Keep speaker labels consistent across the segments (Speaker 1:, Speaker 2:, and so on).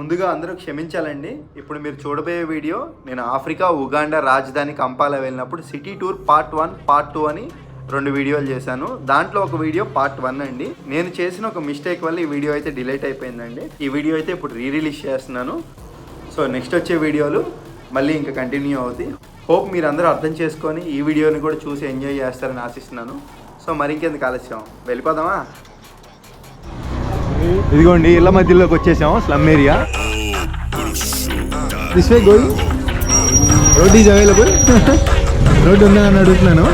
Speaker 1: ముందుగా అందరూ క్షమించాలండి. ఇప్పుడు మీరు చూడబోయే వీడియో నేను ఆఫ్రికా ఉగాండా రాజధాని కంపాల వెళ్ళినప్పుడు city tour part one part two అని రెండు వీడియోలు చేశాను. దాంట్లో ఒక వీడియో పార్ట్ వన్ అండి. నేను చేసిన ఒక మిస్టేక్ వల్ల ఈ వీడియో అయితే డిలేట్ అయిపోయిందండి. ఈ వీడియో అయితే ఇప్పుడు రీ రిలీజ్ చేస్తున్నాను. సో నెక్స్ట్ వచ్చే వీడియోలు మళ్ళీ ఇంకా కంటిన్యూ అవుతాయి. హోప్ మీరు అందరూ అర్థం చేసుకొని ఈ వీడియోని కూడా చూసి ఎంజాయ్ చేస్తారని ఆశిస్తున్నాను. సో మరి ఇంకెందుకు ఆలస్యం? వెళ్ళిపోదామా? ఇదిగోండి ఇళ్ళ మధ్యలోకి వచ్చేసాం slum area this way going road is available road ఉందా అని అడుగుతున్నాను.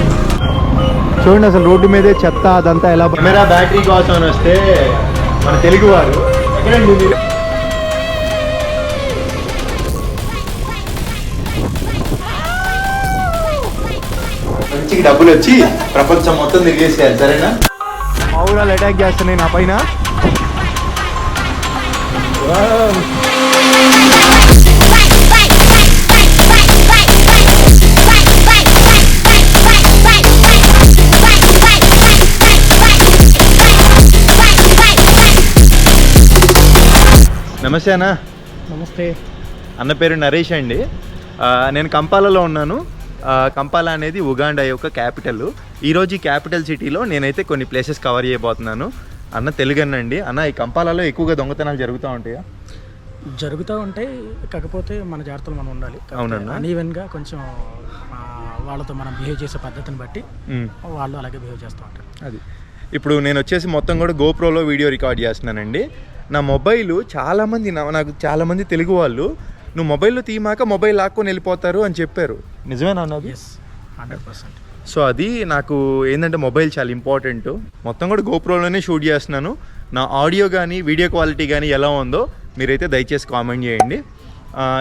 Speaker 1: చూడండి అసలు రోడ్డు మీదే చెత్త అదంతా ఎలా కెమెరా బ్యాటరీ కోసం అని వస్తే మన తెలుగు వారు మంచికి డబ్బులు వచ్చి ప్రపంచం మొత్తం తిరిగేసేయాలి సరేనా? పావురాలు అటాక్ చేస్తున్నాయి నా పైన. నమస్తే అన్న.
Speaker 2: నమస్తే.
Speaker 1: అన్న పేరు నరేష్ అండి. నేను కంపాలలో ఉన్నాను. కంపాల అనేది ఉగాండా యొక్క క్యాపిటల్. ఈరోజు ఈ క్యాపిటల్ సిటీలో నేనైతే కొన్ని ప్లేసెస్ కవర్ చేయబోతున్నాను. అన్న తెలుగనండి అన్న ఈ కంపాలలో ఎక్కువగా దొంగతనాలు జరుగుతూ ఉంటాయా?
Speaker 2: జరుగుతూ ఉంటాయి కాకపోతే మన జాగ్రత్తలు మనం ఉండాలి.
Speaker 1: అవునన్నా.
Speaker 2: అన్ఈవెన్గా కొంచెం వాళ్ళతో మనం బిహేవ్ చేసే పద్ధతిని బట్టి వాళ్ళు అలాగే బిహేవ్ చేస్తూ ఉంటారు.
Speaker 1: అది. ఇప్పుడు నేను వచ్చేసి మొత్తం కూడా గోప్రోలో వీడియో రికార్డ్ చేస్తున్నానండి. నా మొబైల్ చాలామంది నాకు చాలామంది తెలుగు వాళ్ళు నువ్వు మొబైల్లో తీమాక మొబైల్ లాక్కొని వెళ్ళిపోతారు అని చెప్పారు. నిజమేనా అన్నది
Speaker 2: ఎస్ హండ్రెడ్ పర్సెంట్.
Speaker 1: సో అది నాకు ఏంటంటే మొబైల్ చాలా ఇంపార్టెంట్. మొత్తం కూడా గోప్రోలోనే షూట్ చేస్తున్నాను. నా ఆడియో కానీ వీడియో క్వాలిటీ కానీ ఎలా ఉందో మీరైతే దయచేసి కామెంట్ చేయండి.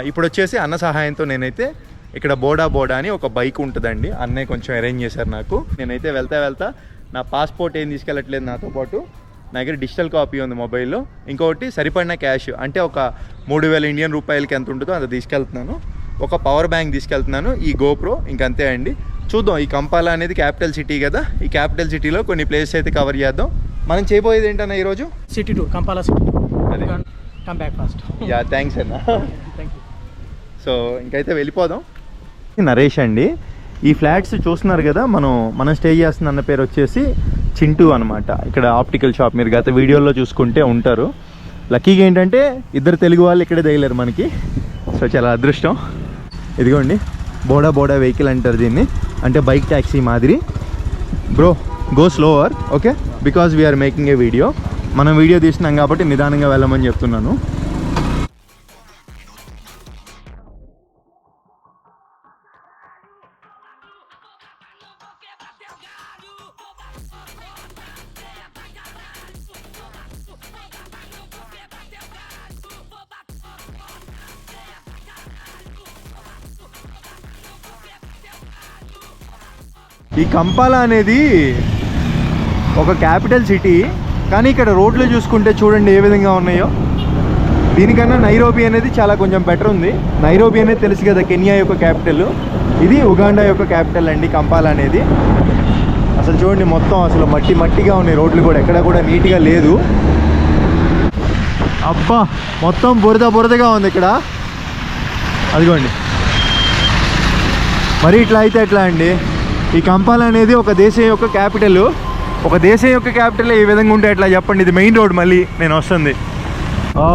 Speaker 1: ఇప్పుడు వచ్చేసి అన్న సహాయంతో నేనైతే ఇక్కడ బోడా బోడా అని ఒక బైక్ ఉంటుందండి. అన్నయ్య కొంచెం అరేంజ్ చేశారు నాకు. నేనైతే వెళ్తా వెళ్తా నా పాస్పోర్ట్ ఏం తీసుకెళ్ళట్లేదు నాతో పాటు. నా దగ్గర డిజిటల్ కాపీ ఉంది మొబైల్లో. ఇంకొకటి సరిపడిన క్యాష్ అంటే ఒక మూడు వేల ఇండియన్ రూపాయలకి ఎంత ఉంటుందో అది తీసుకెళ్తున్నాను. ఒక పవర్ బ్యాంక్ తీసుకెళ్తున్నాను. ఈ గోప్రో ఇంకంతే అండి. చూద్దాం ఈ కంపాలా అనేది క్యాపిటల్ సిటీ కదా. ఈ క్యాపిటల్ సిటీలో కొన్ని ప్లేసెస్ అయితే కవర్ చేద్దాం. మనం చేయబోయేది ఏంటన్నా ఈరోజు?
Speaker 2: సిటీ టూర్ కంపాలా సిటీ
Speaker 1: అదే.
Speaker 2: Come back fast
Speaker 1: yeah thanks అన్న. సో ఇంకైతే వెళ్ళిపోదాం. నరేష్ అండి. ఈ ఫ్లాట్స్ చూస్తున్నారు కదా మనం మనం స్టే చేస్తున్న అన్న పేరు వచ్చేసి చింటూ అనమాట ఇక్కడ ఆప్టికల్ షాప్ మీరు గత వీడియోలో చూసుకుంటే ఉంటారు. లక్కీగా ఏంటంటే ఇద్దరు తెలుగు వాళ్ళు ఇక్కడే తగిలారు మనకి. సో చాలా అదృష్టం. ఇదిగోండి. బోడా బోడా వెహికల్ అంటారు దీన్ని. అంటే బైక్ ట్యాక్సీ మాదిరి. Bro go slower okay because we are making a video మనం వీడియో తీసినాం కాబట్టి నిదానంగా వెళ్ళమని చెప్తున్నాను. ఈ కంపాల అనేది ఒక క్యాపిటల్ సిటీ కానీ ఇక్కడ రోడ్లు చూసుకుంటే చూడండి ఏ విధంగా ఉన్నాయో. దీనికన్నా నైరోబి అనేది చాలా కొంచెం బెటర్ ఉంది. నైరోబి అనేది తెలుసు కదా కెన్యా యొక్క క్యాపిటల్. ఇది ఉగాండా యొక్క క్యాపిటల్ అండి కంపాల అనేది. అసలు చూడండి మొత్తం అసలు మట్టి మట్టిగా ఉన్నాయి రోడ్లు కూడా ఎక్కడ కూడా నీట్గా లేదు. అబ్బా మొత్తం బురద బురదగా ఉంది ఇక్కడ. అదిగోండి. మరి ఇట్లా అయితే ఎట్లా అండి? ఈ కంపాల అనేది ఒక దేశం యొక్క క్యాపిటల్. ఒక దేశం యొక్క క్యాపిటల్ ఈ విధంగా ఉంటే ఎట్లా చెప్పండి. ఇది మెయిన్ రోడ్ మళ్ళీ నేను వస్తుంది. ఓ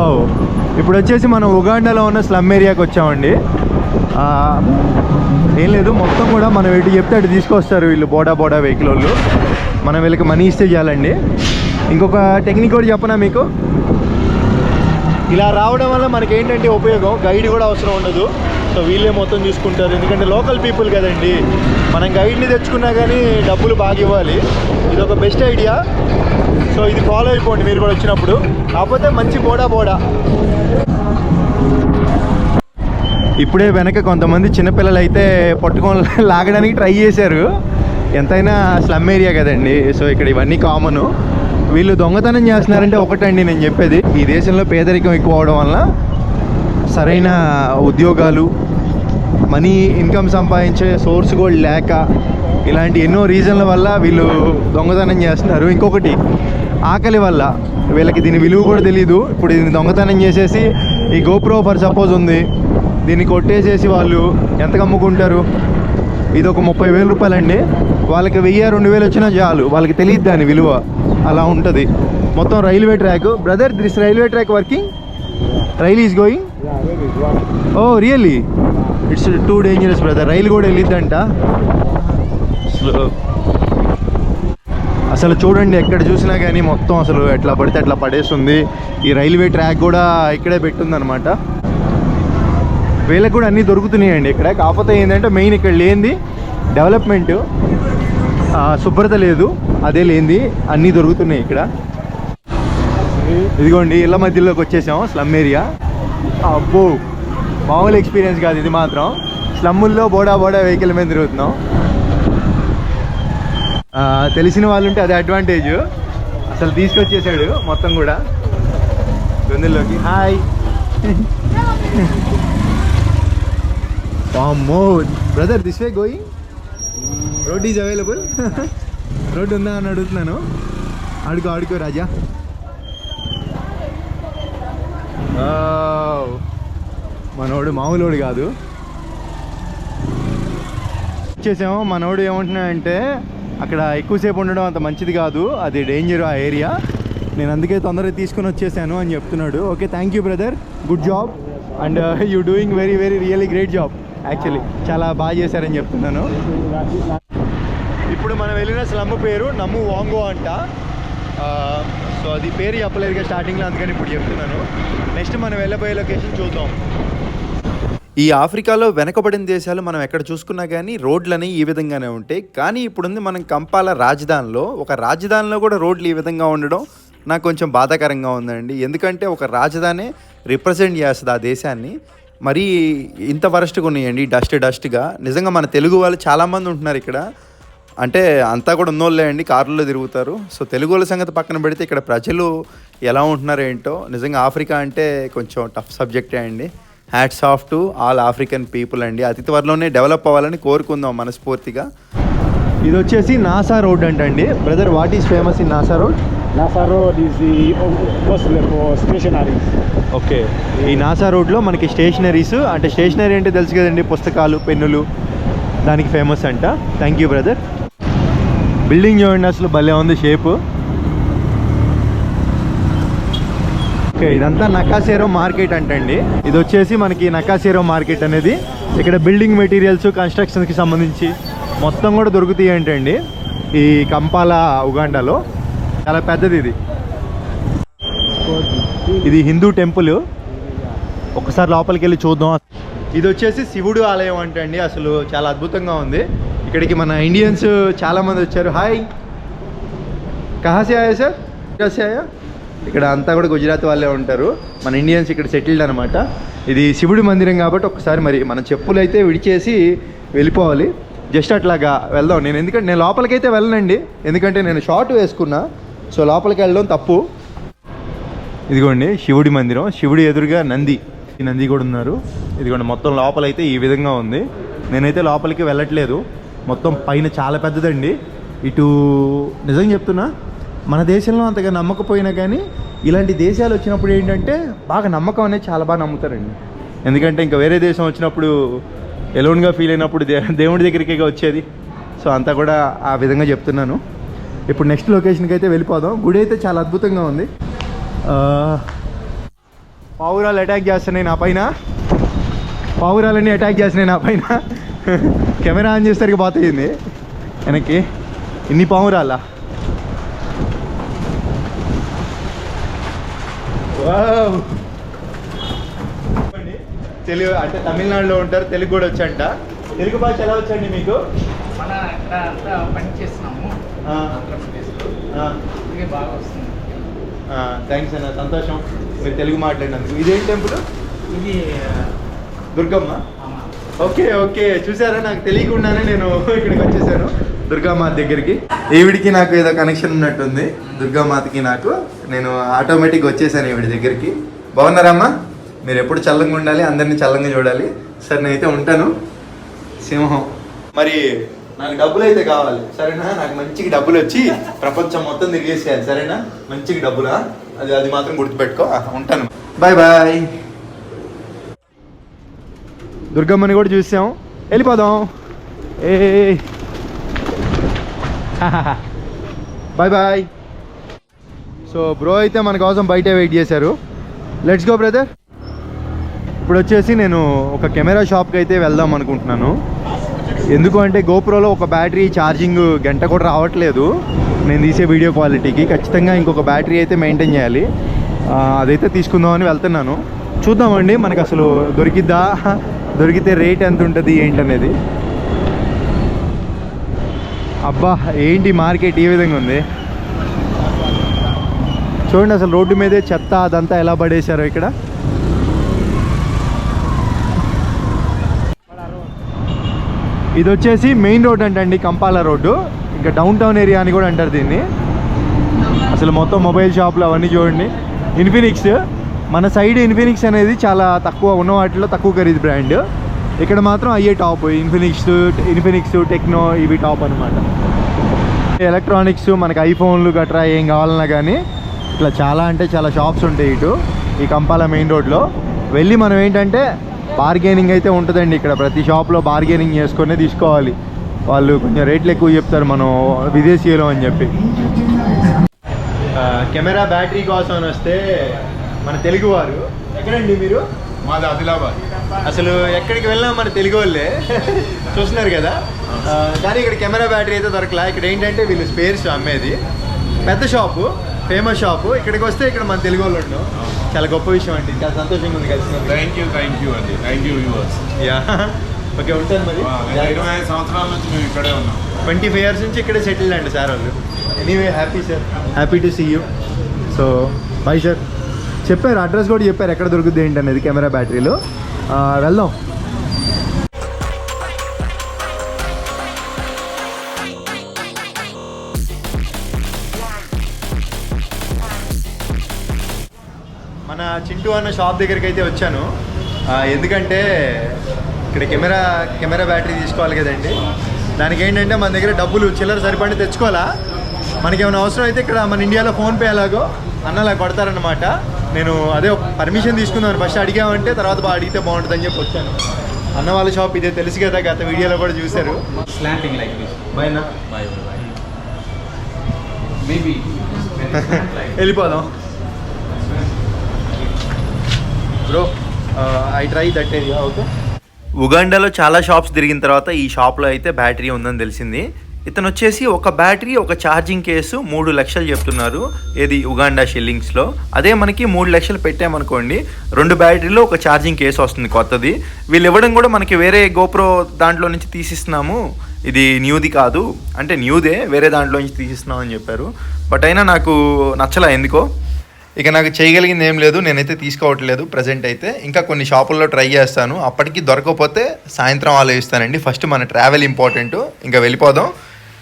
Speaker 1: ఇప్పుడు వచ్చేసి మనం ఉగాండాలో ఉన్న స్లమ్ ఏరియాకి వచ్చామండి. ఏం లేదు మొత్తం కూడా మనం ఎటు చెప్తే అటు తీసుకొస్తారు వీళ్ళు బోడా బోడా వెహికల్ వాళ్ళు. మనం వీళ్ళకి మనీ ఇస్తే చేయాలండి ఇంకొక టెక్నిక్ కూడా చెప్పనా మీకు? ఇలా రావడం వల్ల మనకి ఏంటంటే ఉపయోగం? గైడ్ కూడా అవసరం ఉండదు. సో వీళ్ళే మొత్తం తీసుకుంటారు. ఎందుకంటే లోకల్ పీపుల్ కదండి. మనం గైడ్ని తెచ్చుకున్నా కానీ డబ్బులు బాగా ఇవ్వాలి. ఇది ఒక బెస్ట్ ఐడియా. సో ఇది ఫాలో అయిపోండి మీరు కూడా వచ్చినప్పుడు. కాకపోతే మంచి బోడా బోడా. ఇప్పుడే వెనక కొంతమంది చిన్నపిల్లలు అయితే పట్టుకొని లాగడానికి ట్రై చేశారు. ఎంతైనా స్లమ్ ఏరియా కదండి. సో ఇక్కడ ఇవన్నీ కామను. వీళ్ళు దొంగతనం చేస్తున్నారంటే ఒకటండి నేను చెప్పేది. ఈ దేశంలో పేదరికం ఎక్కువ అవడం వల్ల సరైన ఉద్యోగాలు మనీ ఇన్కమ్ సంపాదించే సోర్స్ కూడా లేక ఇలాంటి ఎన్నో రీజన్ల వల్ల వీళ్ళు దొంగతనం చేస్తున్నారు. ఇంకొకటి ఆకలి వల్ల వీళ్ళకి దీని విలువ కూడా తెలియదు ఇప్పుడు దీన్ని దొంగతనం చేసేసి ఈ గోప్రో ఫర్ సపోజ్ ఉంది. దీన్ని కొట్టేసేసి వాళ్ళు ఎంతకు అమ్ముకుంటారు ఇది ఒక ముప్పై వేల రూపాయలండి. వాళ్ళకి వెయ్యి రెండు వేలు వచ్చినా చాలు. వాళ్ళకి తెలియదు దాని విలువ. అలా ఉంటుంది. మొత్తం railway track. Brother this railway track working? Rail is going? Oh really it's too dangerous brother రైలు కూడా వెళ్ళిద్దంట. అసలు చూడండి ఎక్కడ చూసినా కానీ మొత్తం అసలు ఎట్లా పడితే అట్లా పడేస్తుంది. ఈ రైల్వే ట్రాక్ కూడా ఇక్కడే పెట్టిందనమాట వీళ్ళకి కూడా అన్నీ దొరుకుతున్నాయండి ఇక్కడ. కాకపోతే ఏంటంటే మెయిన్ ఇక్కడ లేనిది డెవలప్మెంట్. శుభ్రత లేదు అదే లేనిది అన్నీ దొరుకుతున్నాయి ఇక్కడ. ఇదిగోండి ఇళ్ళ మధ్యలోకి వచ్చేసాం స్లమ్ ఏరియా. అబ్బో మామూలు ఎక్స్పీరియన్స్ కాదు ఇది మాత్రం. స్లమ్ముల్లో బోడా బోడా వెహికల్ మీద తిరుగుతున్నాం. తెలిసిన వాళ్ళు ఉంటే అదే అడ్వాంటేజ్ అసలు తీసుకొచ్చేసాడు మొత్తం కూడా. గొంతుల్లోకి. హాయ్ వామ్మో brother this way going road is available road ఉందా అని అడుగుతున్నాను. ఆడుకో ఆడుకో రాజా. మనోడు మామూలుడు కాదు. చేసాము? మనోడు ఏమంటున్నాడంటే అక్కడ ఎక్కువసేపు ఉండడం అంత మంచిది కాదు అది డేంజర్ ఆ ఏరియా నేను అందుకే తొందరగా తీసుకుని వచ్చేసాను అని చెప్తున్నాడు. Okay thank you brother good job and you doing very very really great job actually చాలా బాగా చేశారని చెప్తున్నాను. ఇప్పుడు మనం వెళ్ళిన స్లమ్ పేరు నమ్ము వాంగో అంట. Uh, సో అది పేరు చెప్పలేదుగా స్టార్టింగ్లో అందుకని ఇప్పుడు చెప్తున్నాను. నెక్స్ట్ మనం వెళ్ళబోయే లొకేషన్ చూద్దాం.
Speaker 3: ఈ ఆఫ్రికాలో వెనకబడిన దేశాలు మనం ఎక్కడ చూసుకున్నా కానీ రోడ్లని ఈ విధంగానే ఉంటాయి. కానీ ఇప్పుడుంది మనం కంపాల రాజధానిలో ఒక రాజధానిలో కూడా రోడ్లు ఈ విధంగా ఉండడం నాకు కొంచెం బాధాకరంగా ఉందండి. ఎందుకంటే ఒక రాజధాని రిప్రజెంట్ చేస్తుంది ఆ దేశాన్ని. మరీ ఇంత వరస్ట్గా ఉన్నాయండి డస్ట్ డస్ట్గా. నిజంగా మన తెలుగు వాళ్ళు చాలామంది ఉంటున్నారు ఇక్కడ. అంటే అంతా కూడా ఉన్నోళ్ళే అండి కారులో తిరుగుతారు. సో తెలుగు వాళ్ళ సంగతి పక్కన పెడితే ఇక్కడ ప్రజలు ఎలా ఉంటున్నారో ఏంటో. నిజంగా ఆఫ్రికా అంటే కొంచెం టఫ్ సబ్జెక్టే అండి. Hats off to all African people అండి. అతి త్వరలోనే డెవలప్ అవ్వాలని కోరుకుందాం మనస్ఫూర్తిగా.
Speaker 1: ఇది వచ్చేసి నాసా రోడ్ అంటండి. Brother what is famous in Nasser road?
Speaker 4: the mostly for stationaries.
Speaker 1: Okay. ఈ నాసా రోడ్లో మనకి స్టేషనరీస్ అంటే స్టేషనరీ అంటే తెలుసు కదండి పుస్తకాలు పెన్నులు దానికి ఫేమస్ అంట. థ్యాంక్ యూ బ్రదర్ బిల్డింగ్ చూడండి అసలు భలే ఉంది షేప్ ఓకే ఇదంతా నకాసేరో మార్కెట్ అంటండి. ఇది వచ్చేసి మనకి నకాసేరో మార్కెట్ అనేది. ఇక్కడ బిల్డింగ్ మెటీరియల్స్ కన్స్ట్రక్షన్కి సంబంధించి మొత్తం కూడా దొరుకుతాయి ఏంటండి ఈ కంపాల ఉగాండాలో. చాలా పెద్దది ఇది. ఇది హిందూ టెంపుల్. ఒకసారి లోపలికి వెళ్ళి చూద్దాం. ఇది వచ్చేసి శివుడు ఆలయం అంటండి. అసలు చాలా అద్భుతంగా ఉంది. ఇక్కడికి మన ఇండియన్స్ చాలా మంది వచ్చారు. హాయ్ కహాసే ఆయా సార్? కహాసే ఆయా? ఇక్కడ అంతా కూడా గుజరాత్ వాళ్ళే ఉంటారు. మన ఇండియన్స్ ఇక్కడ సెటిల్డ్ అనమాట ఇది శివుడి మందిరం కాబట్టి ఒకసారి మరి మన చెప్పులు అయితే విడిచేసి వెళ్ళిపోవాలి. జస్ట్ అట్లాగా వెళ్దాం. నేను ఎందుకంటే నేను లోపలికైతే వెళ్ళనండి. ఎందుకంటే నేను షార్ట్ వేసుకున్నా. సో లోపలికి వెళ్ళడం తప్పు. ఇదిగోండి శివుడి మందిరం. శివుడి ఎదురుగా నంది. ఈ నంది కూడా ఉన్నారు. ఇదిగోండి మొత్తం లోపలైతే ఈ విధంగా ఉంది. నేనైతే లోపలికి వెళ్ళట్లేదు. మొత్తం పైన చాలా పెద్దదండి. ఇటు నిజం చెప్తున్నా? మన దేశంలో అంతగా నమ్మకపోయినా కానీ ఇలాంటి దేశాలు వచ్చినప్పుడు ఏంటంటే బాగా నమ్మకం అనేది చాలా బాగా నమ్ముతారండి. ఎందుకంటే ఇంకా వేరే దేశం వచ్చినప్పుడు ఎలోన్గా ఫీల్ అయినప్పుడు దే దేవుడి దగ్గరికే వచ్చేది. సో అంతా కూడా ఆ విధంగా చెప్తున్నాను. ఇప్పుడు నెక్స్ట్ లొకేషన్కి అయితే వెళ్ళిపోదాం. గుడి అయితే చాలా అద్భుతంగా ఉంది. పావురాలు అటాక్ చేస్తున్నాయి నా పైన. పావురాలన్నీ అటాక్ చేస్తున్నాయి నా పైన. కెమెరా ఆన్ చేసరికి పోతుంది వెనక్కి. ఇన్ని పావురాలా? తెలుగు అంటే తమిళనాడులో ఉంటారు తెలుగు కూడా వచ్చంట. తెలుగు భాష ఎలా వచ్చండి మీకు?
Speaker 2: మన ఇక్కడ అంతా పని చేస్తున్నాము
Speaker 1: ఆ,
Speaker 2: ఆంధ్రప్రదేశ్లో.
Speaker 1: ఆ.
Speaker 2: ఇది బాగా వస్తుంది.
Speaker 1: థ్యాంక్స్ అన్న సంతోషం. మీరు తెలుగు మాట్లాడినందుకు. ఇదేం టెంపుల్?
Speaker 2: ఇది
Speaker 1: దుర్గమ్మ?
Speaker 2: ఆమా.
Speaker 1: Okay okay. చూసారా? నాకు తెలియకుండానే నేను ఇక్కడికి వచ్చేసాను. దుర్గామాత దగ్గరికి. ఈవిడికి నాకు ఏదో కనెక్షన్ ఉన్నట్టుంది. దుర్గామాతకి నాకు నేను ఆటోమేటిక్ వచ్చేసాను ఈవిడి దగ్గరికి. బాగున్నారమ్మా? మీరు ఎప్పుడు చల్లంగా ఉండాలి అందరినీ చల్లంగా చూడాలి. సరే నేనైతే ఉంటాను. సింహం. మరి నాకు డబ్బులు అయితే కావాలి. సరేనా? నాకు మంచిగా డబ్బులు వచ్చి ప్రపంచం మొత్తం తిరిగేసేయాలి. సరేనా? మంచిగా డబ్బులా? అది అది మాత్రం గుర్తుపెట్టుకో. ఉంటాను. బాయ్ బాయ్ దుర్గమ్మని కూడా చూసాం. వెళ్ళిపోదాం. ఏ బాయ్ బాయ్ సో బ్రో అయితే మన కోసం బయటే వెయిట్ చేశారు. లెట్స్ గో బ్రదర్ ఇప్పుడు వచ్చేసి నేను ఒక కెమెరా షాప్కి అయితే వెళ్దాం అనుకుంటున్నాను. ఎందుకు అంటే గోప్రోలో ఒక బ్యాటరీ ఛార్జింగ్ గంట కూడా రావట్లేదు. నేను తీసే వీడియో క్వాలిటీకి ఖచ్చితంగా ఇంకొక బ్యాటరీ అయితే మెయింటైన్ చేయాలి. అదైతే తీసుకుందామని వెళ్తున్నాను. చూద్దామండి మనకు అసలు దొరికిద్దా? దొరికితే రేట్ ఎంత ఉంటుంది ఏంటనేది. అబ్బా ఏంటి మార్కెట్ ఈ విధంగా ఉంది? చూడండి అసలు రోడ్డు మీదే చెత్త అదంతా ఎలా పడేశారు ఇక్కడ. ఇది వచ్చేసి మెయిన్ రోడ్ అంటండి కంపాల రోడ్డు. ఇంకా డౌన్ టౌన్ ఏరియా అని కూడా అంటారు దీన్ని. అసలు మొత్తం మొబైల్ షాపులు అవన్నీ చూడండి. ఇన్ఫినిక్స్. మన సైడ్ ఇన్ఫినిక్స్ అనేది చాలా తక్కువ ఉన్న వాటిలో తక్కువ ఖరీదు బ్రాండ్. ఇక్కడ మాత్రం అయ్యే టాప్ ఇన్ఫినిక్స్ ఇన్ఫినిక్స్ టెక్నో ఇవి టాప్ అనమాట ఎలక్ట్రానిక్స్ మనకి ఐఫోన్లు గట్రా ఏం కావాలన్నా కానీ ఇట్లా చాలా అంటే చాలా షాప్స్ ఉంటాయి ఇటు ఈ కంపాల మెయిన్ రోడ్లో వెళ్ళి మనం ఏంటంటే బార్గెనింగ్ అయితే ఉంటుందండి ఇక్కడ. ప్రతి షాప్లో బార్గెనింగ్ చేసుకొని తీసుకోవాలి. వాళ్ళు కొంచెం రేట్లు ఎక్కువ చెప్తారు మనం విదేశీయులు అని చెప్పి. కెమెరా బ్యాటరీ కోసం అని వస్తే మన తెలుగువారు ఎక్కడండి మీరు?
Speaker 5: మాది ఆదిలాబాద్.
Speaker 1: అసలు ఎక్కడికి వెళ్ళినా మన తెలుగు వాళ్ళే. చూస్తున్నారు కదా? కానీ ఇక్కడ కెమెరా బ్యాటరీ అయితే దొరకలా. ఇక్కడ ఏంటంటే వీళ్ళు స్పేర్స్ అమ్మేది పెద్ద షాపు ఫేమస్ షాపు. ఇక్కడికి వస్తే ఇక్కడ మన తెలుగు వాళ్ళు ఉండడం చాలా గొప్ప విషయం అండి. చాలా సంతోషంగా ఉంది కలిసినందుకు
Speaker 5: థ్యాంక్ యూ థ్యాంక్ యూ అండి. Thank you viewers
Speaker 1: yeah. Okay ఉంటాను మరి.
Speaker 5: ఇరవై ఐదు సంవత్సరాల నుంచి మేము ఇక్కడే ఉన్నాం.
Speaker 1: ట్వంటీ ఫైవ్ ఇయర్స్ నుంచి ఇక్కడే సెటిల్ అండి సార్ వాళ్ళు. Anyway happy sir happy to see you so bye sir చెప్పారు అడ్రస్ కూడా చెప్పారు ఎక్కడ దొరుకుతుంది ఏంటి అనేది కెమెరా బ్యాటరీలో. వెళ్దాం. మన చింటూ అన్న షాప్ దగ్గరికి అయితే వచ్చాను ఎందుకంటే ఇక్కడ కెమెరా కెమెరా బ్యాటరీ తీసుకోవాలి కదండి. దానికి ఏంటంటే మన దగ్గర డబ్బులు చిల్లర సరిపడి తెచ్చుకోవాలా? మనకి ఏమైనా అవసరం అయితే ఇక్కడ మన ఇండియాలో ఫోన్పే ఎలాగో అన్నలా కొడతారనమాట నేను అదే పర్మిషన్ తీసుకుందాను ఫస్ట్ అడిగామంటే తర్వాత బాగా అడిగితే బాగుంటుందని చెప్పి వచ్చాను. అన్న వాళ్ళ షాప్ ఇదే తెలుసు కదా గత వీడియోలో కూడా చూశారు. బైనా
Speaker 6: like
Speaker 1: వెళ్ళిపోదాం. Bro I try that area okay
Speaker 3: ఉగాండాలో చాలా షాప్స్ తిరిగిన తర్వాత ఈ షాప్లో అయితే బ్యాటరీ ఉందని తెలిసింది. ఇతను వచ్చేసి ఒక బ్యాటరీ ఒక ఛార్జింగ్ కేసు మూడు లక్షలు చెప్తున్నారు ఏది ఉగాండా షిల్లింగ్స్లో. అదే మనకి మూడు లక్షలు పెట్టామనుకోండి రెండు బ్యాటరీలో ఒక ఛార్జింగ్ కేసు వస్తుంది కొత్తది. వీళ్ళు ఇవ్వడం కూడా మనకి వేరే గోప్రో దాంట్లో నుంచి తీసిస్తున్నాము. ఇది న్యూది కాదు. అంటే న్యూదే వేరే దాంట్లో నుంచి తీసిస్తున్నాం అని చెప్పారు. బట్ అయినా నాకు నచ్చలా ఎందుకో. ఇక నాకు చేయగలిగింది ఏం లేదు నేనైతే తీసుకోవట్లేదు ప్రజెంట్ అయితే. ఇంకా కొన్ని షాపుల్లో ట్రై చేస్తాను. అప్పటికి దొరకకపోతే సాయంత్రం ఆలోచిస్తానండి. ఫస్ట్ మన ట్రావెల్ ఇంపార్టెంట్ ఇంకా వెళ్ళిపోదాం.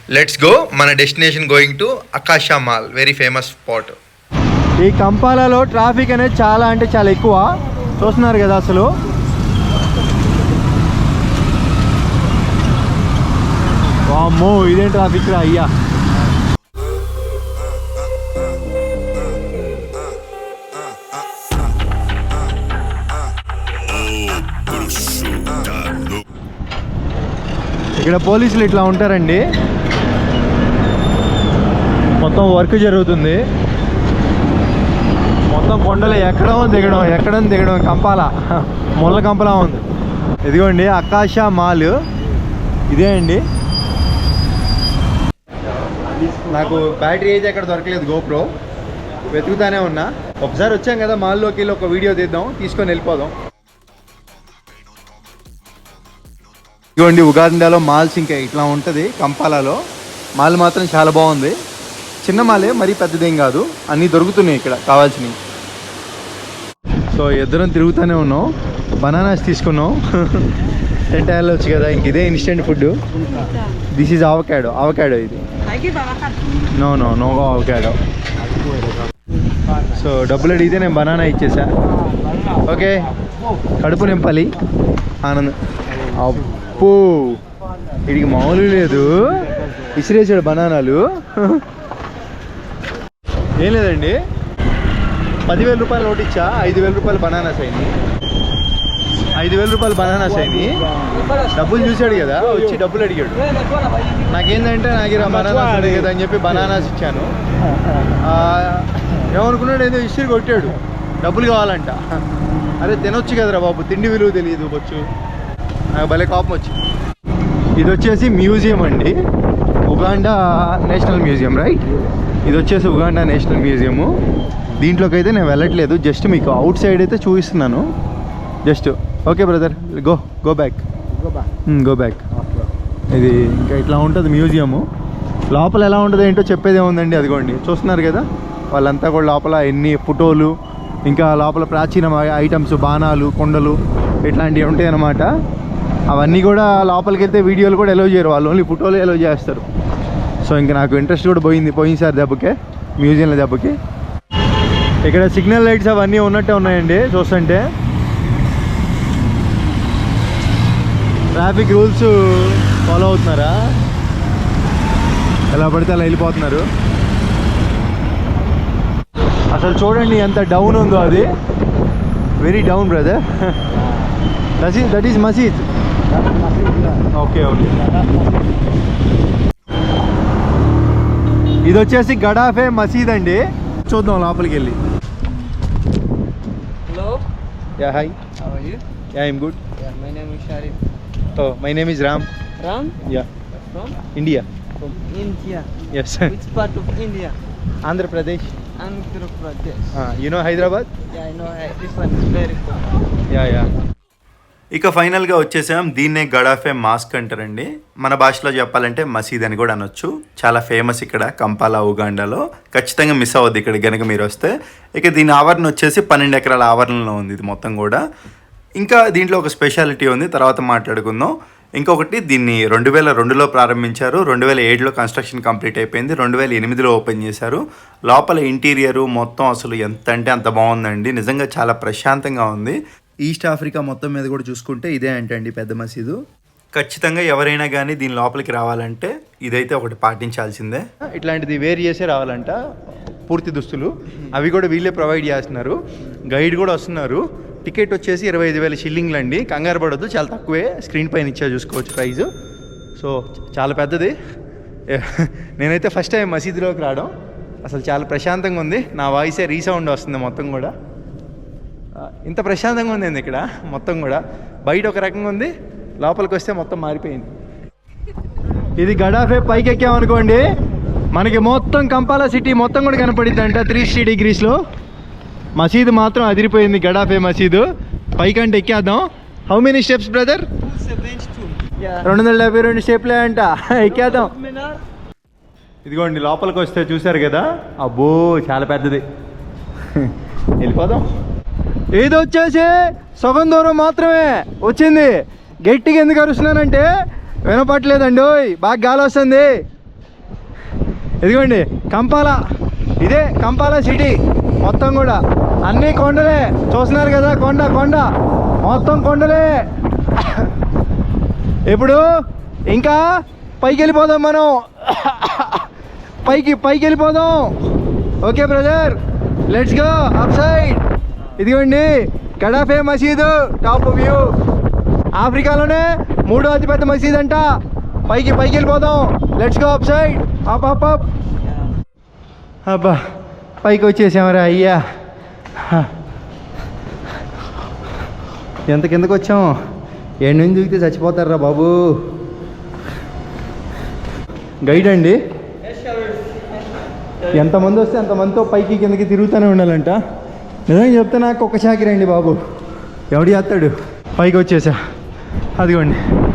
Speaker 3: లెట్స్ గో మన destination going to Akasha mall very famous spot
Speaker 1: ఈ కంపాలలో ట్రాఫిక్ అనేది చాలా అంటే చాలా ఎక్కువ. చూస్తున్నారు కదా అసలు. వామ్మో ఇదేం ట్రాఫిక్ రా అయ్యా. ఇక్కడ పోలీసులు ఇట్లా ఉంటారండి. మొత్తం వర్క్ జరుగుతుంది. మొత్తం కొండలు ఎక్కడం దిగడం ఎక్కడం దిగడం కంపాల ముళ్ళ కంపలా ఉంది. ఇదిగోండి ఆకాశ మాల్. ఇదే అండి. నాకు బ్యాటరీ అయితే ఎక్కడ దొరకలేదు గోప్రో. వెతుకుతానే ఉన్నా. ఒకసారి వచ్చాం కదా మాల్లోకి వెళ్ళి ఒక వీడియో తీద్దాం తీసుకొని వెళ్ళిపోదాం. ఇదిగోండి ఉగాండాలో మాల్స్ ఇంకా ఇట్లా ఉంటుంది కంపాలలో. మాల్ మాత్రం చాలా బాగుంది. చిన్న మాలే మరీ పెద్దదేం కాదు. అన్నీ దొరుకుతున్నాయి ఇక్కడ కావాల్సినవి. సో ఇద్దరం తిరుగుతూనే ఉన్నాం. బనానాస్ తీసుకున్నాం. టెంట్ వెళ్ళొచ్చు కదా ఇంక ఇదే instant food this is avocado avocado ఇది. No no no avocado so డబ్బులు అడిగితే నేను బనానా ఇచ్చేసా. ఓకే కడుపు నింపాలి. ఆనందం. అప్పు వీడికి మామూలు లేదు. ఇసిరేసాడు బనానాలు. ఏం లేదండి. పదివేల రూపాయలు నోట్ ఇచ్చా ఐదు వేల రూపాయలు బనానాస్ అయింది ఐదు వేల రూపాయలు బనానాస్ అయినాయి డబ్బులు చూశాడు కదా వచ్చి డబ్బులు అడిగాడు. నాకేంటంటే నాకు ఇలా బనానాస్ అడిగాడు. కదా అని చెప్పి బనానాస్ ఇచ్చాను. ఏమనుకున్నాడు ఏదో ఇస్త్రీ కొట్టాడు. డబ్బులు కావాలంట. అరే తినొచ్చు కదరా బాబు తిండి విలువ తెలియదు వచ్చు నాకు భలే కోపం వచ్చింది. ఇది వచ్చేసి మ్యూజియం అండి. Uganda national museum right? ఇది వచ్చేసి ఉగాండా నేషనల్ మ్యూజియము. దీంట్లోకి అయితే నేను వెళ్ళట్లేదు. జస్ట్ మీకు అవుట్ సైడ్ అయితే చూపిస్తున్నాను. Just okay brother go go back. Go back. ఇది ఇంకా ఇట్లా ఉంటుంది మ్యూజియము. లోపల ఎలా ఉంటుంది ఏంటో చెప్పేది ఏముందండి అదిగోండి. చూస్తున్నారు కదా? వాళ్ళంతా కూడా లోపల ఎన్ని ఫోటోలు ఇంకా లోపల ప్రాచీన ఐటమ్స్ బాణాలు కొండలు ఇట్లాంటివి ఉంటాయి అన్నమాట అవన్నీ కూడా లోపలికి వెళ్తే వీడియోలు కూడా ఎలో చేయరు. వాళ్ళు ఓన్లీ ఫోటోలు ఎలో చేస్తారు. సో ఇంకా నాకు ఇంట్రెస్ట్ కూడా పోయింది పోయినసారి దెబ్బకే మ్యూజియంలో దెబ్బకి ఇక్కడ సిగ్నల్ లైట్స్ అవన్నీ ఉన్నట్టే ఉన్నాయండి చూస్తుంటే. ట్రాఫిక్ రూల్స్ ఫాలో అవుతున్నారా? ఎలా పడితే అలా వెళ్ళిపోతున్నారు. అసలు చూడండి ఎంత డౌన్ ఉందో అది. Very down brother that is that is మసీద్ ఓకే ఓకే ఇది వచ్చేసి గడాఫే మసీద్ అండి చూద్దాం లోపలికి వెళ్ళి
Speaker 7: Hello,
Speaker 1: yeah hi
Speaker 7: you?
Speaker 1: Yeah I'm good
Speaker 7: my name is Sharif.
Speaker 1: Oh my name is Ram
Speaker 7: Ram?
Speaker 1: Yeah
Speaker 7: From?
Speaker 1: India
Speaker 7: From India.
Speaker 1: Yes
Speaker 7: Which part of India?
Speaker 1: Andhra Pradesh
Speaker 7: Andhra Pradesh.
Speaker 1: You know Hyderabad
Speaker 7: Yeah, I know. This one is very cool.
Speaker 1: Yeah yeah
Speaker 3: ఇక ఫైనల్గా వచ్చేసాం. దీన్నే గడాఫే mask అంటారండి. మన భాషలో చెప్పాలంటే మసీద్ అని కూడా అనొచ్చు. చాలా ఫేమస్ ఇక్కడ కంపాలా ఉగాండాలో. ఖచ్చితంగా మిస్ అవ్వద్దు ఇక్కడ కనుక మీరు వస్తే. ఇక దీని ఆవరణ వచ్చేసి పన్నెండు ఎకరాల ఆవరణలో ఉంది ఇది మొత్తం కూడా. ఇంకా దీంట్లో ఒక స్పెషాలిటీ ఉంది. తర్వాత మాట్లాడుకుందాం. ఇంకొకటి దీన్ని రెండు వేల రెండులో ప్రారంభించారు. రెండు వేల ఏడులో కన్స్ట్రక్షన్ కంప్లీట్ అయిపోయింది. రెండు వేల ఎనిమిదిలో ఓపెన్ చేశారు. లోపల ఇంటీరియరు మొత్తం అసలు ఎంత అంటే అంత బాగుందండి. నిజంగా చాలా ప్రశాంతంగా ఉంది. ఈస్ట్ ఆఫ్రికా మొత్తం మీద కూడా చూసుకుంటే ఇదే అంటండి పెద్ద మసీదు. ఖచ్చితంగా ఎవరైనా కానీ దీని లోపలికి రావాలంటే ఇదైతే ఒకటి పాటించాల్సిందే.
Speaker 1: ఇట్లాంటిది వేరు చేసే రావాలంట పూర్తి దుస్తులు. అవి కూడా వీళ్ళే ప్రొవైడ్ చేస్తున్నారు. గైడ్ కూడా వస్తున్నారు. టికెట్ వచ్చేసి ఇరవై ఐదు వేల షిల్లింగ్లు అండి కంగారు పడొద్దు చాలా తక్కువే. స్క్రీన్ పైన ఇచ్చా చూసుకోవచ్చు ప్రైజు. సో చాలా పెద్దది. నేనైతే ఫస్ట్ టైం మసీదులోకి రావడం. అసలు చాలా ప్రశాంతంగా ఉంది. నా వాయిసే రీసౌండ్ వస్తుంది మొత్తం కూడా. ఇంత ప్రశాంతంగా ఉంది ఇక్కడ మొత్తం కూడా. బయట ఒక రకంగా ఉంది లోపలికి వస్తే మొత్తం మారిపోయింది. ఇది గడాఫే పైకి ఎక్కామనుకోండి మనకి మొత్తం కంపాలా సిటీ మొత్తం కూడా కనపడింది అంట త్రీ సిక్స్టీ డిగ్రీస్లో మసీదు మాత్రం అదిరిపోయింది గడాఫే మసీదు. పైకంటే ఎక్కేద్దాం. హౌ మెనీ స్టెప్స్ బ్రదర్ రెండు వందల డెబ్బై రెండు స్టెప్లే అంట. ఎక్కేద్దాం. ఇదిగోండి లోపలికి వస్తే చూశారు కదా? అబ్బో చాలా పెద్దది. వెళ్ళిపోదాం. ఇది వచ్చేసి సగం దూరం మాత్రమే వచ్చింది. గట్టిగా ఎందుకు అరుస్తున్నానంటే వినపట్లేదండి బాగా గాలి వస్తుంది. ఇదిగోండి కంపాల. ఇదే కంపాల సిటీ మొత్తం కూడా. అన్ని కొండలే. చూస్తున్నారు కదా కొండ కొండ. మొత్తం కొండలే. ఇప్పుడు ఇంకా పైకి వెళ్ళిపోదాం మనం. పైకి పైకి వెళ్ళిపోదాం. Okay brother let's go up side ఇదిగోండి గడాఫే మసీదు టాప్ వ్యూ ఆఫ్రికాలోనే మూడో అతిపెద్ద మసీద్ అంట పైకి పైకి వెళ్ళిపోదాం. Let's go up side up up up అబ్బా పైకి వచ్చేసామరా అయ్యా. ఎంత కిందకు వచ్చాం? ఏడు నుంచి దిగితే చచ్చిపోతారా బాబు. గైడ్ అండి. ఎంతమంది వస్తే అంతమందితో పైకి కిందకి తిరుగుతూనే ఉండాలంట. నిజంగా చెప్తే నాకు ఒక చాకిరండి బాబు. ఎవడు చేస్తాడు? పైకి వచ్చేసా. అదిగోండి.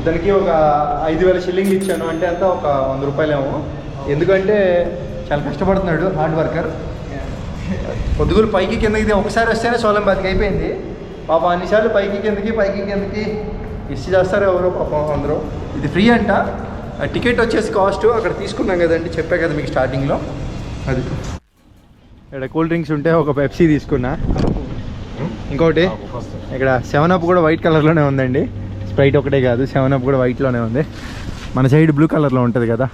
Speaker 1: ఇతనికి ఒక ఐదు వేల షిల్లింగ్ ఇచ్చాను. అంటే అంతా ఒక వంద రూపాయలేమో. ఎందుకంటే చాలా కష్టపడుతున్నాడు హార్డ్ వర్కర్ పొద్దుగులు పైకి కిందకి ఒకసారి వస్తేనే సోలం బతికి అయిపోయింది. పాపం అన్నిసార్లు పైకి కిందకి పైకి కిందకి ఇష్ట చేస్తారు ఎవరో పాపం అందరూ. ఇది ఫ్రీ అంట. ఆ టికెట్ వచ్చేసి కాస్ట్ అక్కడ తీసుకున్నాం కదండి చెప్పా కదా మీకు స్టార్టింగ్లో అది. ఇక్కడ కూల్ డ్రింక్స్ ఉంటే ఒక పెప్సీ తీసుకున్నా. ఇంకోటి? ఇక్కడ సెవెన్ అప్ కూడా వైట్ కలర్లోనే ఉందండి. స్ప్రైట్ ఒకటే కాదు సెవెన్ అప్ కూడా వైట్లోనే ఉంది. మన సైడ్ బ్లూ కలర్లో ఉంటుంది కదా.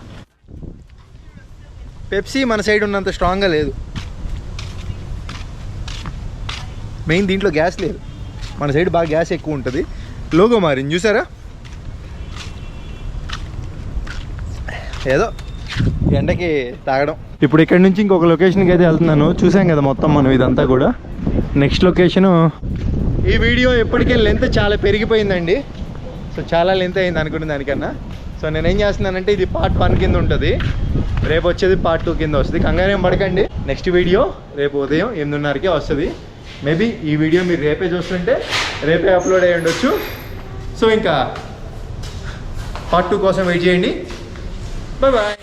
Speaker 1: పెప్సీ మన సైడ్ ఉన్నంత స్ట్రాంగ్గా లేదు. మెయిన్ దీంట్లో గ్యాస్ లేదు. మన సైడ్ బాగా గ్యాస్ ఎక్కువ ఉంటుంది. లోగో మారింది చూసారా? ఏదో ఎండకి తాగడం. ఇప్పుడు ఇక్కడ నుంచి ఇంకొక లొకేషన్కి అయితే వెళ్తున్నాను. చూసాం కదా మొత్తం మనం ఇదంతా కూడా. నెక్స్ట్ లొకేషను ఈ వీడియో ఎప్పటికే లెంత్ చాలా పెరిగిపోయిందండి. సో చాలా లెంత్ అయింది అనుకున్న దానికన్నా. సో నేను ఏం చేస్తున్నానంటే ఇది పార్ట్ వన్ కింద ఉంటుంది. రేపు వచ్చేది పార్ట్ టూ కింద వస్తుంది. కంగారేం పడకండి. నెక్స్ట్ వీడియో రేపు ఉదయం ఎనిమిదిన్నరకే వస్తుంది. మేబీ ఈ వీడియో మీరు రేపే చూస్తుంటే రేపే అప్లోడ్ అయ్యి ఉండొచ్చు. సో ఇంకా పార్ట్ టూ కోసం వెయిట్ చేయండి. Bye bye